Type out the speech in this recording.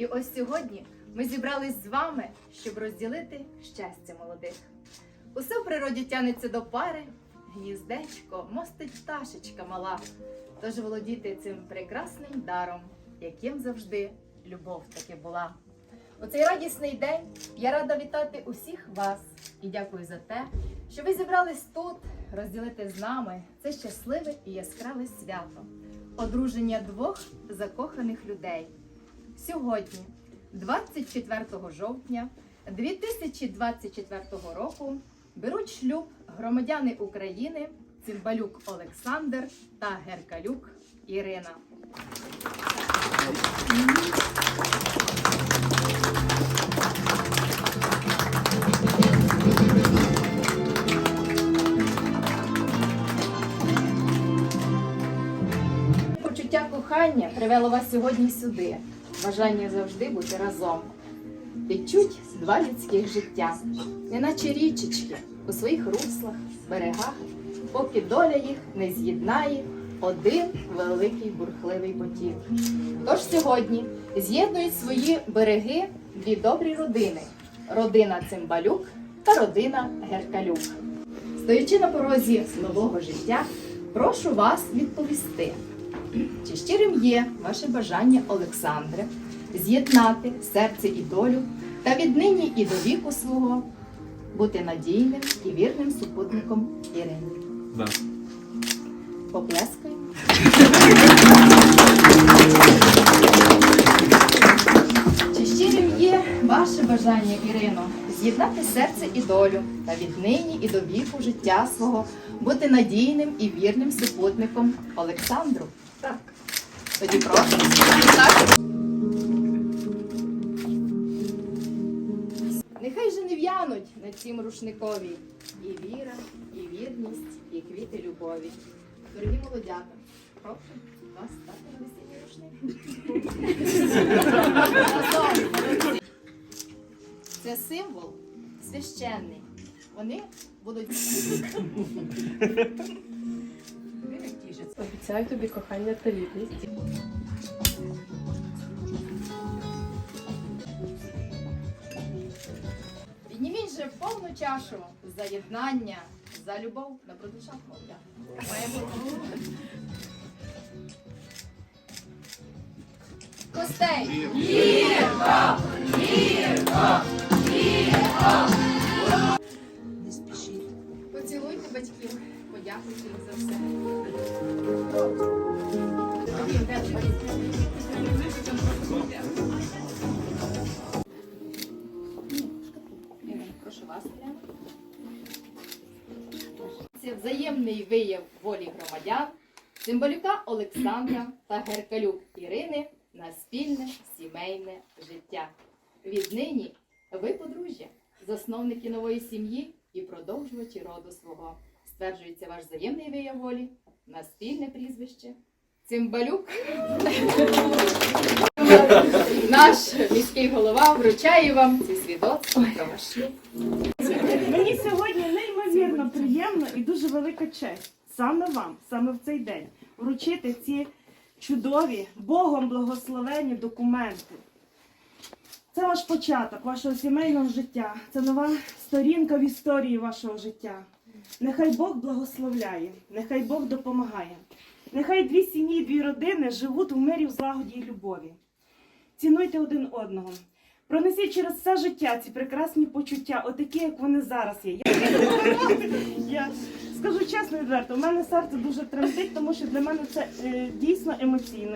І ось сьогодні ми зібрались з вами, щоб розділити щастя молодих. Усе в природі тянеться до пари, гніздечко мостить пташечка мала. Тож володіти цим прекрасним даром, яким завжди любов таки була. У цей радісний день я рада вітати усіх вас і дякую за те, що ви зібрались тут розділити з нами це щасливе і яскраве свято, одруження двох закоханих людей. Сьогодні, 24 жовтня 2024 року, беруть шлюб громадяни України Цимбалюк Олександр та Геркалюк Ірина. Почуття кохання привело вас сьогодні сюди. Бажання завжди бути разом. Відчуть два людських життя, неначе річечки у своїх руслах, берегах, поки доля їх не з'єднає один великий бурхливий потік. Тож сьогодні з'єднують свої береги дві добрі родини: родина Цимбалюк та родина Геркалюк. Стоячи на порозі нового життя, прошу вас відповісти. Чи щирим є ваше бажання, Олександре, з'єднати серце і долю та віднині і до віку свого бути надійним і вірним супутником Ірини? Да. Поплескаємо. Чи щирим є ваше бажання, Ірино, з'єднати серце і долю та віднині і до віку життя свого бути надійним і вірним супутником Олександру? Так. Тоді прошу. Так. Нехай же не в'януть на цім рушникові і віра, і вірність, і квіти любові. Дорогі молодята, прошу вас стати на весільний рушник. Це символ священний. Вони будуть Обіцяю тобі кохання та вірність. Підніміть же повну чашу за єднання, за любов на продушах молодя. Маємо. Костей! Поцілуйте Це взаємний вияв волі громадян, Цимбалюка Олександра та Геркалюк Ірини на спільне сімейне життя. Віднині ви подружжя, засновники нової сім'ї і продовжувачі роду свого. Стверджується ваш взаємний вияв волі на спільне прізвище. Цимбалюк. Наш міський голова вручає вам ці свідоцтва про ваш. Мені сьогодні неймовірно приємно і дуже велика честь саме вам, саме в цей день, вручити ці чудові, Богом благословені документи. Це ваш початок вашого сімейного життя. Це нова сторінка в історії вашого життя. Нехай Бог благословляє, нехай Бог допомагає. Нехай дві сім'ї, дві родини живуть у мирі, в злагоді і любові. Цінуйте один одного. Пронесіть через все життя ці прекрасні почуття, отакі, як вони зараз є. Я, я скажу чесно відверто, у мене серце дуже тремтить, тому що для мене це е, дійсно емоційно.